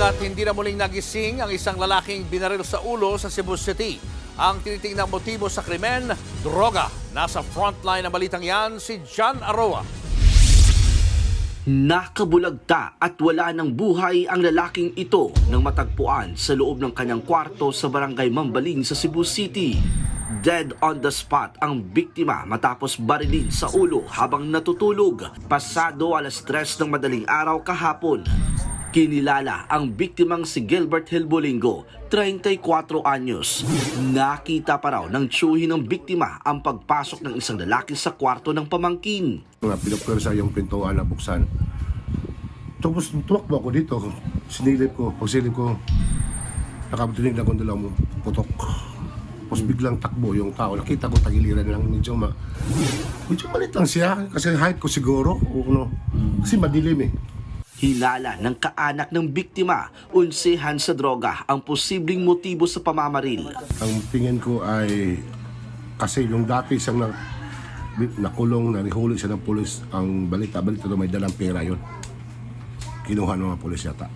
hanggat hindi na muling nagising ang isang lalaking binaril sa ulo sa Cebu City. Ang tinitingnang motibo sa krimen, droga. Nasa frontline ng balitang yan si John Aroa. Nakabulagta at wala ng buhay ang lalaking ito nang matagpuan sa loob ng kanyang kwarto sa barangay Mambaling sa Cebu City. Dead on the spot ang biktima matapos barilin sa ulo habang natutulog pasado alas 3 ng madaling araw kahapon. Kinilala ang biktimang si Gilbert Hilbolingo, 34 anyos. Nakita pa raw ng tsuhi ng biktima ang pagpasok ng isang lalaki sa kwarto ng pamangkin. Pinapwersa yung pintuan na buksan. Tapos tumakbo ako dito. Sinilip ko. Pagsilip ko, nakabutinig na kong dalawang putok. Tapos biglang takbo yung tao. Nakita ko tagiliran lang. Medyo, ma medyo malit lang siya. Kasi height ko siguro. O, ano, kasi madilim eh. Hilala ng kaanak ng biktima, unsehan sa droga ang posibleng motibo sa pamamaril. Ang tingin ko ay kasi yung dati siyang na, nakulong, narihuli siya ng pulis. Ang balita, balita doon may dalang pera yon Kinuha ng mga pulis yata.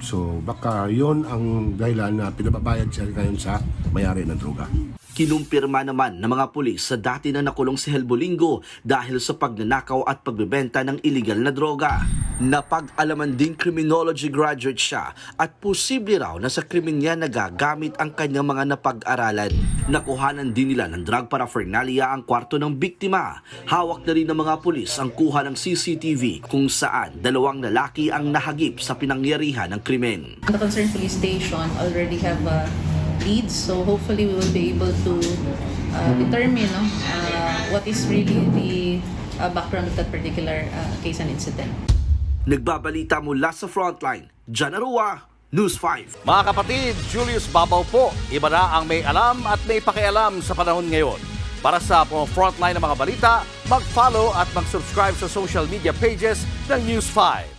So baka yon ang dahilan na pinababayad siya ngayon sa mayari ng droga. Kinumpirma naman ng mga pulis sa dati na nakulong si Helbolingo dahil sa pagnanakaw at pagbebenta ng illegal na droga. Napag-alaman din criminology graduate siya at posible raw na sa krimen niya nagagamit ang kanyang mga napag-aralan. Nakuhanan din nila ng drug paraphernalia ang kwarto ng biktima. Hawak na rin ng mga pulis ang kuha ng CCTV kung saan dalawang lalaki ang nahagip sa pinangyarihan ng krimen. The concerned police station already have uh, leads, so hopefully we will be able to uh, determine no, uh, what is really the uh, background of that particular uh, case and incident. Nagbabalita mula sa frontline, John Arua, News 5. Mga kapatid, Julius Babaw po. Iba na ang may alam at may pakialam sa panahon ngayon. Para sa mga frontline ng mga balita, mag-follow at mag-subscribe sa social media pages ng News 5.